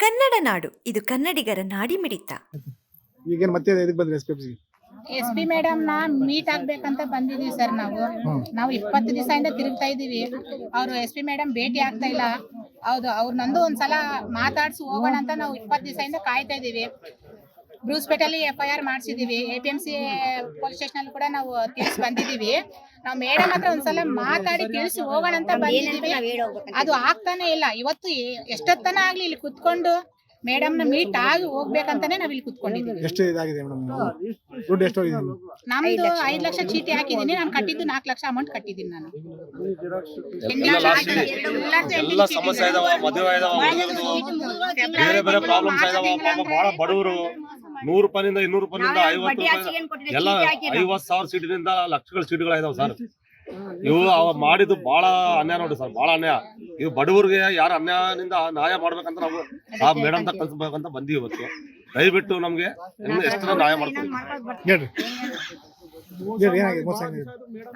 ಕನ್ನಡ ನಾಡು. ಇದು ಕನ್ನಡಿಗರ ನಾಡಿಮಿಡಿತ ಈಗೇನ್ ಮತ್ತೆ ಇದಕ್ಕೆ ಬಂದ್ರೆ ಎಸ್ ಪಿ ಎಸ್ ಪಿ ಮೇಡಮ್ನ ಮೀಟ್ ಆಗ್ಬೇಕಂತ ಬಂದಿದೀವಿ ಸರ್ ನಾವು. ನಾವು ಇಪ್ಪತ್ತು ದಿವಸದಿಂದ ತಿರುಗ್ತಾ ಇದೀವಿ. ಅವ್ರು ಎಸ್ ಪಿ ಮೇಡಮ್ ಭೇಟಿ ಆಗ್ತಾ ಇಲ್ಲ. ಹೌದು ಅವ್ರು ನಂದು ಒಂದ್ಸಲ ಮಾತಾಡ್ಸಿ ಹೋಗೋಣ ಅಂತ ನಾವು ಇಪ್ಪತ್ತು ದಿವಸದಿಂದ ಕಾಯ್ತಾ ಇದೀವಿ. ಬ್ರೂಸ್ಪೇಟಲ್ಲಿ F I R ಮಾಡಿಸಿದ್ದೀವಿ A P M C police station ಕೂಡ ನಾವು ತಿಳಿಸಿ ಬಂದಿದ್ದೀವಿ ನಾವು ಮೇಡಮ್ ಹತ್ರ ಒಂದ್ಸಲ ಮಾತಾಡಿ ತಿಳಿಸಿ ಹೋಗೋಣ ಅಂತ ಬಂದಿದ್ದೀವಿ ಅದು ಆಗ್ತಾನೆ ಇಲ್ಲ. ಇವತ್ತು ಎಷ್ಟೊತ್ತನ ಆಗ್ಲಿ ಇಲ್ಲಿ ಕುತ್ಕೊಂಡು ಮೇಡಮ್ನ ಮೀಟ್ ಆಗಿ ಹೋಗ್ಬೇಕಂತಾನೆ ನಾವ್ ಇಲ್ಲಿ ಕುತ್ಕೊಂಡಿದ್ದೀವಿ ಎಷ್ಟು ಇದಾಗಿದೆ ಮೇಡಮ್ ದುಡ್ಡು ಎಷ್ಟು ಹೋಗಿದೆ ನಮ್ದು ಐದ್ ಲಕ್ಷ. ಚೀಟಿ ಹಾಕಿದೀನಿ ನಾನು ಕಟ್ಟಿದ್ದು ನಾಲ್ಕು ಲಕ್ಷ ಅಮೌಂಟ್ ಕಟ್ಟಿದೀನಿ ನಾನು. ಎಲ್ಲ ಸಮಸ್ಯೆ ಇದಾವ ಮದುವೆ ಇದಾವ ಹುಡುಗರದು ಬೇರೆ ಬೇರೆ ಪ್ರಾಬ್ಲಮ್ಸ್ ಇದಾವ ಪಾಪ ಬಹಳ ಬಡವರು. ನೂರು ರೂಪಾಯಿಂದ ಇನ್ನೂರು ರೂಪಾಯಿಂದ ಐವತ್ತು ರೂಪಾಯಿ ಎಲ್ಲ ಐವತ್ ಸಾವಿರ ಸೀಟಿನಿಂದ ಲಕ್ಷಗಳ ಸೀಟ್ಗಳ ಇದಾವ ಸರ್. ಇವು ಅವ ಮಾಡಿದ್ದು ಬಹಳ ಅನ್ಯಾಯ ನೋಡಿ ಸರ್ ಬಹಳ ಅನ್ಯಾಯ. ಇವು ಬಡವರಿಗೆ ಯಾರ ಅನ್ಯಾಯದಿಂದ ನ್ಯಾಯ ಮಾಡ್ಬೇಕಂತ ನಾವು ಆ ಮೇಡಮ್ ತ ಕಲ್ಸ್ಬೇಕಂತ ಬಂದೀವಿ ಇವತ್ತು. ದಯವಿಟ್ಟು ನಮ್ಗೆ ಇನ್ನು ಎಷ್ಟು ನ್ಯಾಯ ಮಾಡ್ತೀವಿ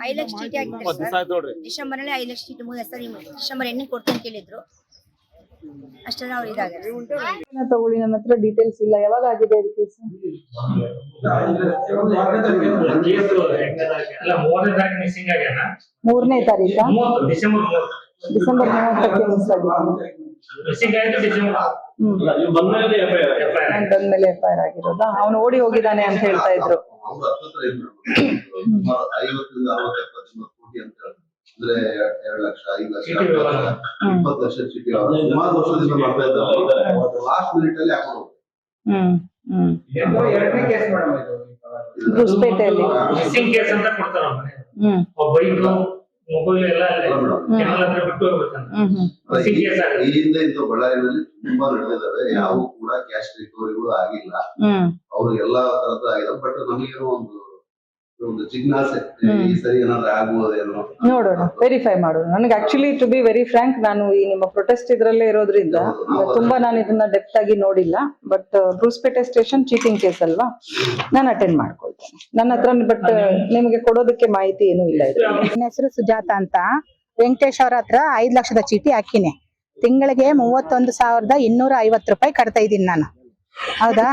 ಐದು ಲಕ್ಷ ಚೀಟಿ ಹಾಕಿದ್ರು ಸರ್. ನೋಡ್ರಿ. ಡಿಸೆಂಬರ್ ಅಲ್ಲಿ ಐದು ಲಕ್ಷ ಚೀಟಿ ಮುಗಿದ ಸರ್ ಡಿಸೆಂಬರ್ ಎಣ್ಣೆ ಕೊಡ್ತೀನಿ ಕೇಳಿದ್ರು. ಇದನ್ನ ತಗೊಳ್ಳಿ ನನ್ನ ಹತ್ರ ಡೀಟೇಲ್ಸ್ ಇಲ್ಲ. ಯಾವಾಗ ಆಗಿದೆ ಇದು ಕೇಸ್ ಮೂರನೇ ತಾರೀಕ ಡಿಸೆಂಬರ್ ಮೂವತ್ತು ಡಿಸೆಂಬರ್ ಮೂವತ್ತಕ್ಕೆ ಮಿಸ್ ಆಗಿದೆ ಬಂದ್ಮೇಲೆ ಎಫ್ ಐ ಆರ್ ಆಗಿರೋದಾ? ಅವನು ಓಡಿ ಹೋಗಿದ್ದಾನೆ ಅಂತ ಹೇಳ್ತಾ ಇದ್ರು ಅವ್ರು ಹತ್ತತ್ರ ಇದ್ರು ಸುಮಾರು ಐವತ್ತರಿಂದ ಅರವತ್ತು ಎಪ್ಪತ್ತು ಕೋಟಿ ಅಂತ ಹೇಳಿದ್ರು. ಅಂದ್ರೆ ಎರ- ಎರಡು ಲಕ್ಷ ಐದು ಲಕ್ಷ. ಇಪ್ಪತ್ತು ಲಕ್ಷ ಚೀಟಿ ಸುಮಾರು ವರ್ಷದಿಂದ ಮಾಡ್ತಾ ಇದ್ದಾರೆ. ಲಾಸ್ಟ್ ಮಿನಿಟ್ ಅಲ್ಲಿ ಹಾಕೊಂಡು ಹ್ಮ್ ಹ್ಮ್. ಎರಡನೇ ಕೇಸ್ ಮೇಡಮ್ ಇದು. ಗುಸ್ಪೇಟೆಯಲ್ಲಿ ಮಿಸ್ಸಿಂಗ್ ಕೇಸ್ ಅಂತ ಕೊಡ್ತಾರ ಹ್ಮ್. ಬೈಕ್ ಮೊಬೈಲ್ ಎಲ್ಲ ಅಲ್ಲೇ ಅಲ್ಲ ಕೆನಲ್ ಹತ್ರ ಬಿಟ್ಟು ಹೋಗ್ಬೇಕಂತ ಹ್ಮ್ ಹ್ಮ್. ಮಿಸ್ಸಿಂಗ್ ಕೇಸ್ ಈ ಹಿಂದೆ ಇಂಥ ಬಳ್ಳಾರಿಯಲ್ಲಿ ತುಂಬಾ ನಡೆದಿದ್ದಾವೆ ಯಾವ ಕೂಡ ಕ್ಯಾಶ್ ರಿಕವರಿಗಳು ಆಗಿಲ್ಲ. ಅವ್ರಿಗೆಲ್ಲ ಅವ್ರು ಎಲ್ಲಾ ತರದ್ದು ಆಗಿದೆ. ಬಟ್ ನಮಗೇನೋ ಒಂದು ಒಂದು ಜಿಜ್ಞಾಸೆ ಹ್ಮ್. ಈ ಸರಿ ಏನಾದ್ರು ಆಗ್ಬೋದೇನೋ ನೋಡೋಣ ವೆರಿಫೈ ಮಾಡೋಣ. ನನಗೆ actually to be very frank ನಾನು ಈ ನಿಮ್ಮ ಪ್ರೊಟೆಸ್ಟ್ ಇದ್ರಲ್ಲೇ ಇರೋದ್ರಿಂದ ತುಂಬಾ ನಾನು ಇದನ್ನ ಡೆಪ್ತ್ ಆಗಿ ನೋಡಿಲ್ಲ but Brucepet station cheating case ಅಲ್ವಾ? ನಾನು ಅಟೆಂಡ್ ಮಾಡ್ಕೊಳ್ತೇನೆ. ನನ್ನ ಹತ್ರ ಬಟ್ ನಿಮಗೆ ಕೊಡೋದಕ್ಕೆ ಮಾಹಿತಿ ಏನೂ ಇಲ್ಲ ಇದೆ ನನ್ನ ಹೆಸರು ಸುಜಾತ ಅಂತ. ವೆಂಕಟೇಶ್ ಅವ್ರ ಹತ್ರ ಐದ್ ಲಕ್ಷದ ಚೀಟಿ ಹಾಕಿನಿ. ತಿಂಗಳಿಗೆ ಮೂವತ್ತೊಂದು ಸಾವಿರದ ಇನ್ನೂರ ಐವತ್ತು ರೂಪಾಯಿ ಕಟ್ತಾ ಇದ್ದೀನಿ ನಾನು. ಹೌದಾ?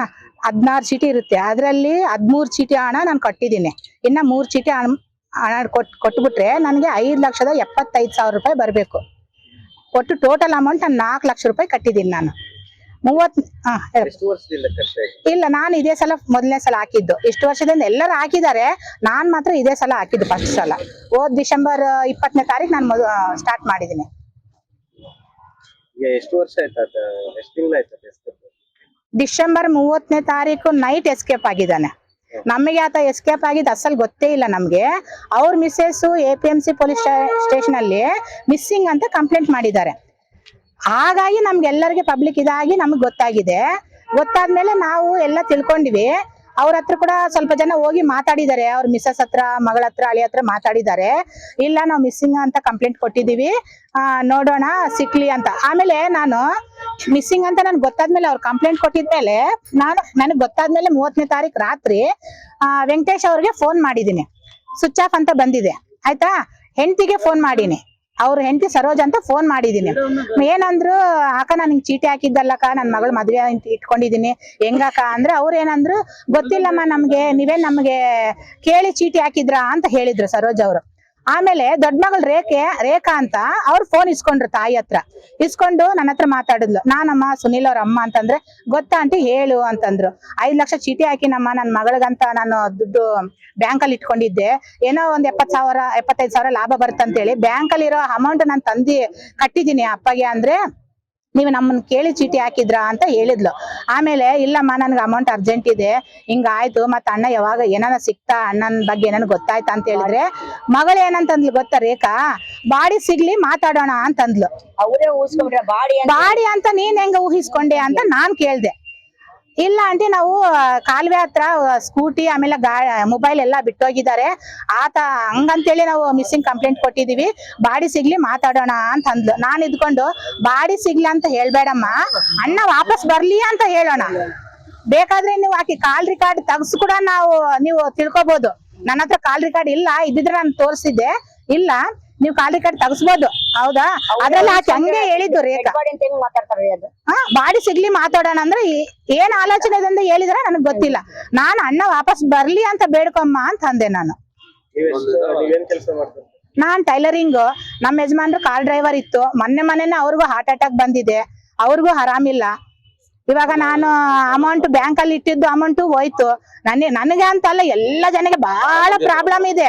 ಹದ್ನಾರು ಚೀಟಿ ಇರುತ್ತೆ. ಅದರಲ್ಲಿ ಹದ್ಮೂರು ಚೀಟಿ ಹಣ ನಾನು ಕಟ್ಟಿದ್ದೀನಿ. ಇನ್ನ ಮೂರ್ ಚೀಟಿ ಹಣ ಹಣ ಕೊಟ್ ಕೊಟ್ಬಿಟ್ರೆ ನನಗೆ ಐದ್ ಲಕ್ಷದ ಎಪ್ಪತ್ತೈದು ಸಾವಿರ ರೂಪಾಯಿ ಬರಬೇಕು. ಒಟ್ಟು ಟೋಟಲ್ ಅಮೌಂಟ್ ನಾನು ನಾಲ್ಕು ಲಕ್ಷ ರೂಪಾಯಿ ಕಟ್ಟಿದ್ದೀನಿ ನಾನು. ಮೂವತ್ ಇಲ್ಲ ನಾನು ಇದೇ ಸಲ ಮೊದಲನೇ ಸಲ ಹಾಕಿದ್ದು. ಇಷ್ಟು ವರ್ಷದಿಂದ ಎಲ್ಲರೂ ಹಾಕಿದ್ದಾರೆ. ನಾನ್ ಮಾತ್ರ ಇದೇ ಸಲ ಹಾಕಿದ್ದು ಫಸ್ಟ್ ಸಲ. ಹೋದ್ ಡಿಸೆಂಬರ್ ಇಪ್ಪತ್ತನೇ ತಾರೀಕು ನಾನು ಸ್ಟಾರ್ಟ್ ಮಾಡಿದ್ದೀನಿ. ಎಷ್ಟು ವರ್ಷ ಆಯ್ತು ಎಷ್ಟು ತಿಂಗಳಾಯ್ತು ಡಿಸೆಂಬರ್ ಮೂವತ್ತನೇ ತಾರೀಕು ನೈಟ್ ಎಸ್ಕೇಪ್ ಆಗಿದ್ದಾನೆ. ನಮಗೆ ಆತ ಎಸ್ಕೇಪ್ ಆಗಿದ್ದು ಅಸಲ್ ಗೊತ್ತೇ ಇಲ್ಲ ನಮ್ಗೆ. ಅವ್ರ missus A P M C police station ಅಲ್ಲಿ ಮಿಸ್ಸಿಂಗ್ ಅಂತ ಕಂಪ್ಲೇಂಟ್ ಮಾಡಿದ್ದಾರೆ. ಹಾಗಾಗಿ ನಮ್ಗೆಲ್ಲರಿಗೆ ಪಬ್ಲಿಕ್ ಇದಾಗಿ ನಮ್ಗೆ ಗೊತ್ತಾಗಿದೆ. ಗೊತ್ತಾದ್ಮೇಲೆ ನಾವು ಎಲ್ಲ ತಿಳ್ಕೊಂಡಿವಿ. ಅವ್ರ ಹತ್ರ ಕೂಡ ಸ್ವಲ್ಪ ಜನ ಹೋಗಿ ಮಾತಾಡಿದ್ದಾರೆ. ಅವ್ರ ಮಿಸ್ಸಸ್ ಹತ್ರ, ಮಗಳ ಹತ್ರ ಅಳಿ ಹತ್ರ ಮಾತಾಡಿದ್ದಾರೆ. ಇಲ್ಲ, ನಾವು ಮಿಸ್ಸಿಂಗ್ ಅಂತ ಕಂಪ್ಲೇಂಟ್ ಕೊಟ್ಟಿದ್ದೀವಿ. ನೋಡೋಣ ಸಿಕ್ಲಿ ಅಂತ. ಆಮೇಲೆ ನಾನು ಮಿಸ್ಸಿಂಗ್ ಅಂತ ನನ್ಗೆ ಗೊತ್ತಾದ್ಮೇಲೆ ಅವ್ರು ಕಂಪ್ಲೇಂಟ್ ಕೊಟ್ಟಿದ್ಮೇಲೆ ನಾನು, ನನಗೆ ಗೊತ್ತಾದ್ಮೇಲೆ ಮೂವತ್ತನೇ ತಾರೀಕು ರಾತ್ರಿ ವೆಂಕಟೇಶ್ ಅವ್ರಿಗೆ ಫೋನ್ ಮಾಡಿದೀನಿ. ಸ್ವಿಚ್ ಆಫ್ ಅಂತ ಬಂದಿದೆ. ಆಯ್ತಾ? ಹೆಂಡತಿಗೆ ಫೋನ್ ಮಾಡೀನಿ. ಅವ್ರ ಹೆಂಡತಿ ಸರೋಜ್ ಅಂತ ಫೋನ್ ಮಾಡಿದೀನಿ. ಏನಂದ್ರು, ಅಕ್ಕ, ನಾನು ಹಿಂಗ್ ಚೀಟಿ ಹಾಕಿದ್ದಲ್ಲಕ್ಕ ನನ್ನ ಮಗಳ ಮದ್ವೆ ಇಟ್ಕೊಂಡಿದೀನಿ. ಹೆಂಗಕ್ಕ? ಅಂದ್ರೆ ಅವ್ರ ಏನಂದ್ರು, ಗೊತ್ತಿಲ್ಲಮ್ಮ ನಮ್ಗೆ, ನೀವೇ ನಮ್ಗೆ ಕೇಳಿ ಚೀಟಿ ಹಾಕಿದ್ರಾ? ಅಂತ ಹೇಳಿದ್ರು ಸರೋಜ್ ಅವರು. ಆಮೇಲೆ ದೊಡ್ಡ ಮಗಳು ರೇಖೆ, ರೇಖಾ ಅಂತ ಅವ್ರು ಫೋನ್ ಇಸ್ಕೊಂಡ್ರು ತಾಯಿ ಹತ್ರ. ಇಸ್ಕೊಂಡು ನನ್ನ ಹತ್ರ ಮಾತಾಡಿದ್ಲು. ನಾನಮ್ಮ, ಸುನಿಲ್ ಅವ್ರ ಅಮ್ಮ ಅಂತಂದ್ರೆ, ಗೊತ್ತಾ ಆಂಟಿ, ಹೇಳು ಅಂತಂದ್ರು. ಐದ್ ಲಕ್ಷ ಚೀಟಿ ಹಾಕಿನಮ್ಮ ನನ್ನ ಮಗಳಿಗಂತ ನಾನು ದುಡ್ಡು ಬ್ಯಾಂಕ್ ಅಲ್ಲಿ ಇಟ್ಕೊಂಡಿದ್ದೆ. ಏನೋ ಒಂದ್ ಎಪ್ಪತ್ ಸಾವಿರ, ಎಪ್ಪತ್ತೈದು ಸಾವಿರ ಲಾಭ ಬರುತ್ತಂತೇಳಿ ಬ್ಯಾಂಕ್ ಅಲ್ಲಿರೋ ಅಮೌಂಟ್ ನಾನು ತಂದಿ ಕಟ್ಟಿದ್ದೀನಿ ಅಪ್ಪಗೆ ಅಂದ್ರೆ ನೀವು ನಮ್ಮನ್ನ ಕೇಳಿ ಚೀಟಿ ಹಾಕಿದ್ರ ಅಂತ ಹೇಳಿದ್ಲು. ಆಮೇಲೆ ಇಲ್ಲಮ್ಮ ನನ್ಗೆ ಅಮೌಂಟ್ ಅರ್ಜೆಂಟ್ ಇದೆ. ಹಿಂಗಾಯ್ತು ಆಯ್ತು ಮತ್ತೆ ಅಣ್ಣ ಯಾವಾಗ ಏನಾನ ಸಿಕ್ತಾ ಅಣ್ಣನ ಬಗ್ಗೆ ಏನಾನ ಗೊತ್ತಾಯ್ತಾ ಅಂತ ಹೇಳಿದ್ರೆ ಮಗಳು ಏನಂತಂದ್ಲು ಗೊತ್ತಾ ರೇಖಾ? ಬಾಡಿ ಸಿಗ್ಲಿ ಮಾತಾಡೋಣ ಅಂತಂದ್ಲು. ಬಾಡಿ ಅಂತ ನೀನ್ ಹೆಂಗ ಊಹಿಸ್ಕೊಂಡೆ ಅಂತ ನಾನ್ ಕೇಳ್ದೆ. ಇಲ್ಲ ಆಂಟಿ, ನಾವು ಕಾಲುವೆ ಹತ್ರ ಸ್ಕೂಟಿ, ಆಮೇಲೆ ಗಾ ಮೊಬೈಲ್ ಎಲ್ಲ ಬಿಟ್ಟೋಗಿದ್ದಾರೆ. ಆತ, ಹಂಗಂತೇಳಿ ನಾವು ಮಿಸ್ಸಿಂಗ್ ಕಂಪ್ಲೇಂಟ್ ಕೊಟ್ಟಿದೀವಿ. ಬಾಡಿ ಸಿಗ್ಲಿ ಮಾತಾಡೋಣ ಅಂತ ಅಂದ್ಲು. ನಾನು ಇದ್ಕೊಂಡು, ಬಾಡಿ ಸಿಗ್ಲಿ ಅಂತ ಹೇಳ್ಬೇಡಮ್ಮ. ಅಣ್ಣ ವಾಪಸ್ ಬರ್ಲಿ ಅಂತ ಹೇಳೋಣ. ಬೇಕಾದ್ರೆ ನೀವು ಆಕಿ ಕಾಲ್ ರಿಕಾರ್ಡ್ ತೆಗ್ಸ್ ಕೂಡ ನಾವು, ನೀವು ತಿಳ್ಕೊಬಹುದು ನನ್ನ ಹತ್ರ ಕಾಲ್ ರಿಕಾರ್ಡ್ ಇಲ್ಲ. ಇದ್ದಿದ್ರೆ ನಾನು ತೋರಿಸಿದ್ದೆ. ಇಲ್ಲ. ನೀವು ಖಾಲಿ ಕಟ್ಟಿ ತಗಸ್ಬೋದು. ಹೌದಾ? ಅದ್ರಲ್ಲಿ ಹಾಕಿ ಹಂಗೆ ಹೇಳಿದ್ದು ರೇಖಾ. ಅದು? ಹಾ ಬಾಡಿ ಸಿಗ್ಲಿ ಮಾತಾಡೋಣ ಅಂದ್ರೆ ಏನ್ ಆಲೋಚನೆ ಇದೆ ಅಂತ ನನಗ್ ಗೊತ್ತಿಲ್ಲ. ನಾನ್ ಅಣ್ಣ ವಾಪಸ್ ಬರ್ಲಿ ಅಂತ ಬೇಡ್ಕೊಮ್ಮ ಅಂತ ಅಂದೆ ನಾನು. ನಾನ್ ಟೈಲರಿಂಗ್ ನಮ್ಮ ಯಜಮಾನ್ರು ಕಾರ್ ಡ್ರೈವರ್ ಇತ್ತು. ಮೊನ್ನೆ ಮೊನ್ನೆನೆ ಅವ್ರಿಗೂ ಹಾರ್ಟ್ ಅಟ್ಯಾಕ್ ಬಂದಿದೆ. ಅವ್ರಿಗೂ ಆರಾಮಿಲ್ಲ. ಇವಾಗ ನಾನು ಅಮೌಂಟ್ ಬ್ಯಾಂಕ್ ಅಲ್ಲಿ ಇಟ್ಟಿದ್ದು ಅಮೌಂಟ್ ಹೋಯ್ತು. ನನಗೆ ನನಗೆ ಅಂತಲ್ಲ ಎಲ್ಲ ಜನಕ್ಕೆ ಬಹಳ ಪ್ರಾಬ್ಲಮ್ ಇದೆ.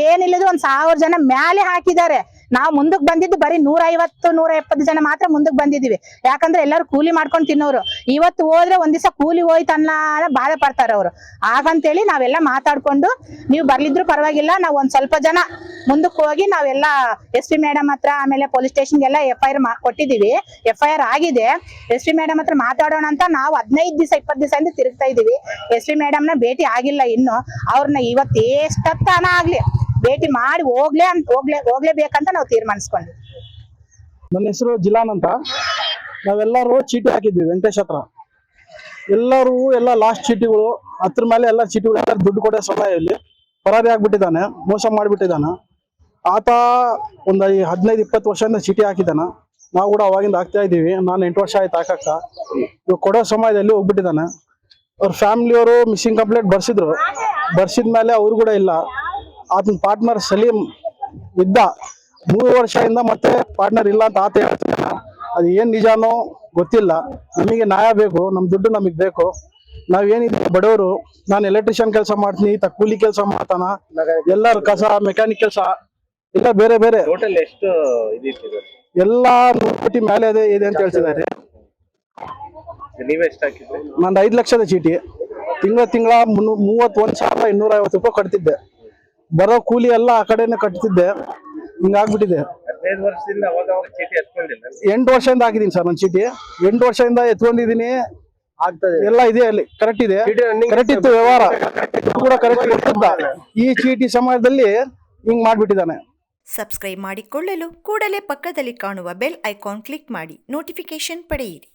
ಏನಿಲ್ಲದ್ರು ಒಂದ್ ಸಾವಿರ ಜನ ಮ್ಯಾಲೆ ಹಾಕಿದ್ದಾರೆ. ನಾವು ಮುಂದಕ್ ಬಂದಿದ್ದು ಬರೀ ನೂರ ಐವತ್ತು ನೂರ ಎಪ್ಪತ್ತು ಜನ ಮಾತ್ರ ಮುಂದಕ್ ಬಂದಿದೀವಿ ಯಾಕಂದ್ರೆ ಎಲ್ಲರೂ ಕೂಲಿ ಮಾಡ್ಕೊಂಡ್ ತಿನ್ನೋರು. ಇವತ್ತು ಹೋದ್ರೆ ಒಂದ್ ದಿವಸ ಕೂಲಿ ಹೋಯ್ತು ಅನ್ನೋ ಬಾಧೆ ಪಡ್ತಾರೆ ಅವರು. ಹಾಗಂತೇಳಿ ನಾವೆಲ್ಲ ಮಾತಾಡ್ಕೊಂಡು, ನೀವು ಬರ್ಲಿದ್ರು ಪರವಾಗಿಲ್ಲ, ನಾವು ಒಂದ್ ಸ್ವಲ್ಪ ಜನ ಮುಂದಕ್ಕೆ ಹೋಗಿ ನಾವೆಲ್ಲ ಎಸ್ ಪಿ ಮೇಡಮ್ ಹತ್ರ, ಆಮೇಲೆ ಪೊಲೀಸ್ ಸ್ಟೇಷನ್ ಎಲ್ಲ ಎಫ್ ಐ ಆರ್ ಕೊಟ್ಟಿದೀವಿ ಎಫ್ ಐ ಆರ್ ಆಗಿದೆ. ಎಸ್ ಪಿ ಮೇಡಮ್ ಹತ್ರ ಮಾತಾಡೋಣ ಅಂತ ನಾವು ಹದಿನೈದು ದಿವಸ ಇಪ್ಪತ್ತು ದಿವಸ ಇಂದ ತಿರುಗ್ತಾ ಇದೀವಿ ಎಸ್ ಪಿ ಮೇಡಮ್ನ ಭೇಟಿ ಆಗಿಲ್ಲ ಇನ್ನು. ಅವ್ರನ್ನ ಇವತ್ತು ಎಷ್ಟತ್ತಾನ ಆಗ್ಲಿ. ಭೇಟಿ ಮಾಡಿ ಹೋಗ್ಲೇ ಅಂತ ಹೋಗ್ಲೇ ಹೋಗ್ಲೇಬೇಕಂತ ನಾವು ತೀರ್ಮಾನಿಸ್ಕೊಂಡ್ವಿ. ನನ್ನ ಹೆಸರು ಜಿಲ್ಲಾನಂತ ನಾವೆಲ್ಲರೂ ಚೀಟಿ ಹಾಕಿದ್ವಿ ವೆಂಕಟೇಶ್ ಹತ್ರ. ಎಲ್ಲರೂ ಎಲ್ಲ ಲಾಸ್ಟ್ ಚೀಟಿಗಳು, ಹತ್ರ ಮೇಲೆ ಎಲ್ಲ ಚೀಟಿಗಳು ಎಲ್ಲ ದುಡ್ಡು ಕೊಡೋ ಸಮಯದಲ್ಲಿ ಪರಾರಿ ಆಗ್ಬಿಟ್ಟಿದ್ದಾನೆ, ಮೋಸ ಮಾಡಿಬಿಟ್ಟಿದ್ದಾನೆ. ಆತ ಒಂದು ಹದಿನೈದು, ಇಪ್ಪತ್ತು ವರ್ಷದಿಂದ ಚೀಟಿ ಹಾಕಿದ್ದಾನ. ನಾವು ಕೂಡ ಅವಾಗಿಂದ ಹಾಕ್ತಾ ಇದ್ದೀವಿ. ನಾನು ಎಂಟು ವರ್ಷ ಆಯ್ತು ಹಾಕಕ್ಕ. ಇವಾಗ ಕೊಡೋ ಸಮಯದಲ್ಲಿ ಹೋಗ್ಬಿಟ್ಟಿದ್ದಾನೆ. ಅವ್ರ ಫ್ಯಾಮಿಲಿಯವರು ಮಿಸ್ಸಿಂಗ್ ಕಂಪ್ಲೇಂಟ್ ಬರ್ಸಿದ್ರು. ಬರ್ಸಿದ ಮೇಲೆ ಅವ್ರು ಕೂಡ ಇಲ್ಲ. ಆತನ ಪಾರ್ಟ್ನರ್ ಸಲೀಂ ಇದ್ದ. ಮೂರು ವರ್ಷದಿಂದ ಮತ್ತೆ ಪಾರ್ಟ್ನರ್ ಇಲ್ಲ ಅಂತ ಆತ ಹೇಳ್ತಾನೆ. ಅದು ಏನ್ ನಿಜಾನೋ ಗೊತ್ತಿಲ್ಲ. ನಮಗೆ ನ್ಯಾಯ ಬೇಕು ನಮ್ ದುಡ್ಡು ನಮಗ್ ಬೇಕು. ನಾವೇನಿದ್ದೀವಿ ಬಡವರು ನಾನು ಎಲೆಕ್ಟ್ರಿಷಿಯನ್ ಕೆಲಸ ಮಾಡ್ತೀನಿ ಈತ ಕೂಲಿ ಕೆಲಸ ಮಾಡ್ತಾನ. ಎಲ್ಲರ ಕಸ ಮೆಕ್ಯಾನಿಕ್ ಕೆಲಸ ಇಲ್ಲ ಬೇರೆ ಬೇರೆ. ಟೋಟಲ್ ಎಷ್ಟು? ಎಲ್ಲಾ ನೂರು ಕೋಟಿ ಮೇಲೆ ಇದೆ ಇದೆ ಅಂತ ಹೇಳ್ತಿದ್ದಾರೆ. ನಂದು ಐದು ಲಕ್ಷದ ಚೀಟಿ. ತಿಂಗಳ ತಿಂಗಳ ಮೂವತ್ತೊಂದು ಸಾವಿರದ ಇನ್ನೂರ ಐವತ್ತು ರೂಪಾಯಿ ಕಟ್ತಿದ್ದೆ. ಬರೋ ಕೂಲಿ ಎಲ್ಲ ಆ ಕಡೆನೆ ಕಟ್ತಿದ್ದೆ. ಹಿಂಗಾಗ್ಬಿಟ್ಟಿದೆ. ಹದಿನೈದು ವರ್ಷದಿಂದ ಅವಾಗ ಅವಾಗ ಚೀಟಿ ಹಚ್ಕೊಂಡಿಲ್ಲ ಎಂಟು ವರ್ಷದಿಂದ ಹಾಕಿದೀನಿ ಸರ್ ನನ್ನ ಚೀಟಿ. ಎಂಟು ವರ್ಷದಿಂದ ಎತ್ಕೊಂಡಿದೀನಿ ಆಗ್ತದೆ. ಎಲ್ಲ ಇದೆ ಅಲ್ಲಿ. ಕರೆಕ್ಟ್ ಇದೆ. ಕರೆಕ್ಟ್ ಇತ್ತು ವ್ಯವಹಾರ. ಕೂಡ ಕರೆಕ್ಟ್ ಇರ್ತಿದ್ದ ಈ ಚೀಟಿ ಸಮಯದಲ್ಲಿ ಹಿಂಗ್ ಮಾಡ್ಬಿಟ್ಟಿದ್ದಾನೆ. ಸಬ್ಸ್ಕ್ರೈಬ್ ಮಾಡಿಕೊಳ್ಳಲು ಕೂಡಲೇ ಪಕ್ಕದಲ್ಲಿ ಕಾಣುವ ಬೆಲ್ ಐಕಾನ್ ಕ್ಲಿಕ್ ಮಾಡಿ ನೋಟಿಫಿಕೇಶನ್ ಪಡೆಯಿರಿ.